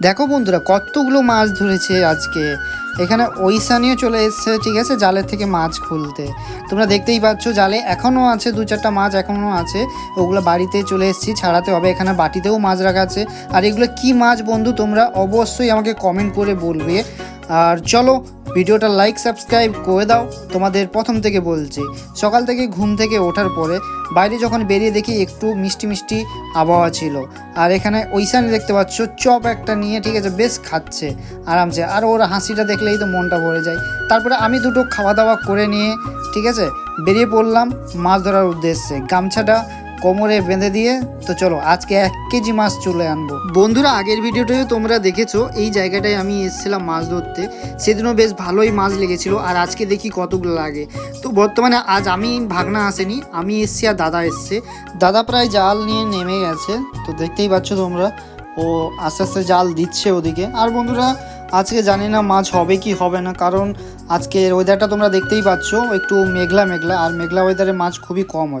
দেখো বন্ধুরা, কতগুলো মাছ ধরেছে আজকে। এখানে ওইসানিও চলে এসছে, ঠিক আছে? জালের থেকে মাছ খুলতে। তোমরা দেখতেই পাচ্ছ, জালে এখনও আছে, দু চারটা মাছ এখনও আছে। ওগুলো বাড়িতে চলে এসেছি, ছাড়াতে হবে। এখানে বাটিতেও মাছ রাখা আছে। আর এগুলো কি মাছ বন্ধু, তোমরা অবশ্যই আমাকে কমেন্ট করে বলবে। আর চলো ভিডিওটা লাইক সাবস্ক্রাইব করে দাও, তোমাদের প্রথম থেকে বলছি। সকাল থেকে ঘুম থেকে ওঠার পরে বাইরে যখন বেরিয়ে দেখি একটু মিষ্টি মিষ্টি আবহাওয়া ছিল। আর এখানে ওইখানে দেখতে পাচ্ছ, চপ একটা নিয়ে ঠিক আছে বেশ খাচ্ছে। আরামসে। আর ওর হাসিটা দেখলেই তো মনটা ভরে যায়। তারপরে আমি দুটো খাওয়া দাওয়া করে নিয়ে, ঠিক আছে, বেরিয়ে পড়লাম মাছ ধরার উদ্দেশ্যে। গামছাটা কোমরে বেঁধে দিয়ে, তো চলো আজকে এক কেজি মাছ চলে আনব। বন্ধুরা, আগের ভিডিওটাও তোমরা দেখেছ, এই জায়গাটায় আমি এসেছিলাম মাছ ধরতে। সেদিনও বেশ ভালোই মাছ লেগেছিল, আর আজকে দেখি কতগুলো লাগে। তো বর্তমানে আজ আমি ভাগনা আসেনি, আমি এসছি আর দাদা এসছে। দাদা প্রায় জাল নিয়ে নেমে গেছে, তো দেখতেই পাচ্ছ তোমরা, ও আস্তে আস্তে জাল দিচ্ছে ওদিকে। আর বন্ধুরা, আজকে জানি না মাছ হবে কি হবে না, কারণ আজকের ওয়েদারটা তোমরা দেখতেই পাচ্ছ, একটু মেঘলা মেঘলা আর মেঘলা ওয়েদারে মাছ খুবই কম হয়।